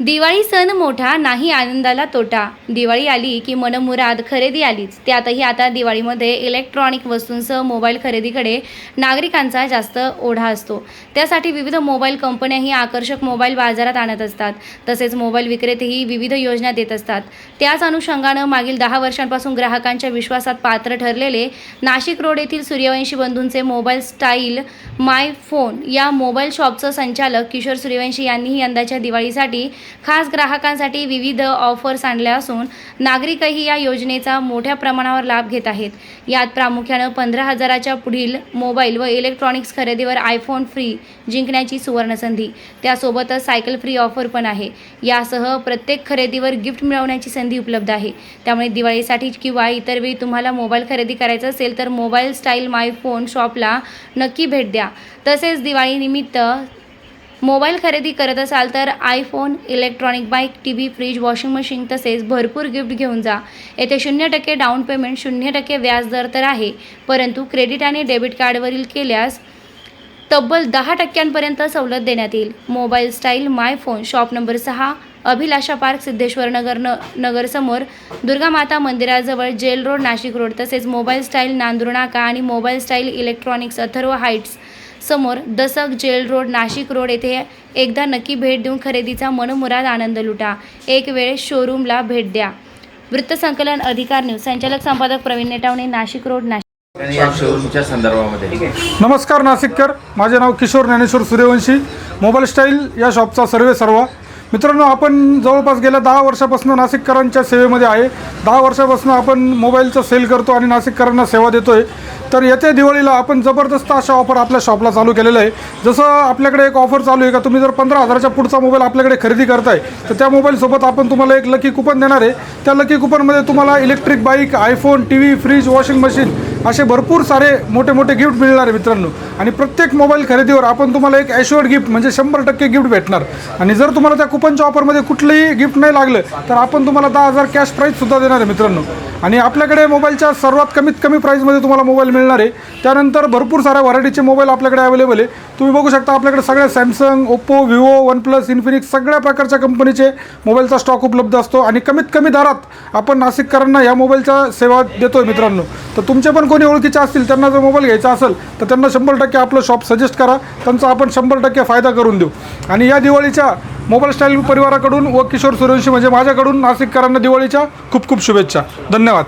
दिवाळी सण मोठा नाही आनंदाला तोटा. दिवाळी आली की मनमुराद खरेदी आलीच. त्यातही आता दिवाळीमध्ये इलेक्ट्रॉनिक वस्तूंसह मोबाईल खरेदीकडे नागरिकांचा जास्त ओढा असतो. त्यासाठी विविध मोबाईल कंपन्याही आकर्षक मोबाईल बाजारात आणत असतात. तसेच मोबाईल विक्रेतेही विविध योजना देत असतात. त्याच अनुषंगानं मागील दहा वर्षांपासून ग्राहकांच्या विश्वासात पात्र ठरलेले नाशिक रोड येथील सूर्यवंशी बंधूंचे मोबाईल स्टाईल माय फोन या मोबाईल शॉपचं संचालक किशोर सूर्यवंशी यांनीही यंदाच्या दिवाळीसाठी खास ग्राहकांसाठी विविध ऑफर्स आणल्या असून नागरिकही या योजनेचा मोठ्या प्रमाणावर लाभ घेत आहेत. यात प्रामुख्यानं पंधरा हजाराच्या पुढील मोबाईल व इलेक्ट्रॉनिक्स खरेदीवर आयफोन फ्री जिंकण्याची सुवर्णसंधी. त्यासोबतच सायकल फ्री ऑफर पण आहे. यासह प्रत्येक खरेदीवर गिफ्ट मिळवण्याची संधी उपलब्ध आहे. त्यामुळे दिवाळीसाठी किंवा इतर वेळी तुम्हाला मोबाईल खरेदी करायचा असेल तर मोबाईल स्टाईल माय फोन शॉपला नक्की भेट द्या. तसेच दिवाळीनिमित्त मोबाईल खरेदी करत असाल तर iPhone electronic bike T V fridge washing machine तसेच भरपूर गिफ्ट घेऊन जा. येथे शून्य टक्के डाऊन पेमेंट शून्य टक्के व्याज दर तर आहे. परंतु क्रेडिट आणि डेबिट कार्डवरील केल्यास तब्बल दहा टक्क्यांपर्यंत सवलत देण्यात येईल. Mobile style my phone shop number सहा अभिलाषा पार्क सिद्धेश्वर नगर न नगरसमोर दुर्गा माता मंदिराजवळ जेल रोड नाशिक रोड तसेच मोबाईल स्टाईल नांदुरनाका आणि mobile style electronics Atharva heights समोर दसक जेल रोड नाशिक रोड येथे एकदा नक्की भेट देऊन खरेदीचा मनमुराद आनंद लुटा. एक वेळ शोरूमला भेट द्या. वृत्तसंकलन अधिकार न्यूज. संचालक संपादक प्रवीण नेटावणे नाशिक रोड नाशिक. संदर्भामध्ये. नमस्कार नाशिककर. माझे नाव किशोर ज्ञानेश्वर सूर्यवंशी. मोबाईल स्टाईल या शॉपचा सर्वे सर्व. मित्रांनो आपण जवळपास गेल्या दहा वर्षापासून नाशिककरांच्या सेवेमध्ये आहे. दहा वर्षापासून आपण मोबाईलचं सेल करतो आणि नाशिककरांना सेवा देतोय. तर येते दिवाळीला आपण जबरदस्त अशा ऑफर आपल्या शॉपला चालू केलेलं आहे. जसं आपल्याकडे एक ऑफर चालू आहे का तुम्ही जर पंधरा हजाराच्या पुढचा मोबाईल आपल्याकडे खरेदी करताय तर त्या मोबाईलसोबत आपण तुम्हाला एक लकी कुपन देणार आहे. त्या लकी कुपनमध्ये तुम्हाला electric bike iPhone T V fridge washing machine असे भरपूर सारे मोठे मोठे गिफ्ट मिळणार आहे मित्रांनो. आणि प्रत्येक मोबाईल खरेदीवर आपण तुम्हाला एक ॲश्युअर्ड गिफ्ट म्हणजे शंभर टक्के गिफ्ट भेटणार. आणि जर तुम्हाला त्या कुपनच्या ऑफरमध्ये कुठलंही गिफ्ट नाही लागलं तर आपण तुम्हाला दहा हजार कॅश प्राईजसुद्धा देणार आहे मित्रांनो. आणि आपल्याकडे मोबाईलच्या सर्वात कमीत कमी प्राईजमध्ये तुम्हाला मोबाईल मिळेल मिळणार आहे. त्यानंतर भरपूर साऱ्या व्हरायटीचे मोबाईल आपल्याकडे अवेलेबल आहे. तुम्ही बघू शकता आपल्याकडे सगळ्या Samsung Oppo Vivo OnePlus Infinix सगळ्या प्रकारच्या कंपनीचे मोबाईलचा स्टॉक उपलब्ध असतो. आणि कमीत कमी दरात आपण नाशिककरांना या मोबाईलच्या सेवा देतो आहे मित्रांनो. तर तुमचे पण कोणी ओळखीचे असतील त्यांना जर मोबाईल घ्यायचा असेल तर त्यांना शंभर टक्के आपलं शॉप सजेस्ट करा. त्यांचा आपण शंभर टक्के फायदा करून देऊ. आणि या दिवाळीच्या मोबाईल स्टाईल परिवाराकडून व किशोर सूर्यवंशी म्हणजे माझ्याकडून नाशिककरांना दिवाळीच्या खूप खूप शुभेच्छा. धन्यवाद.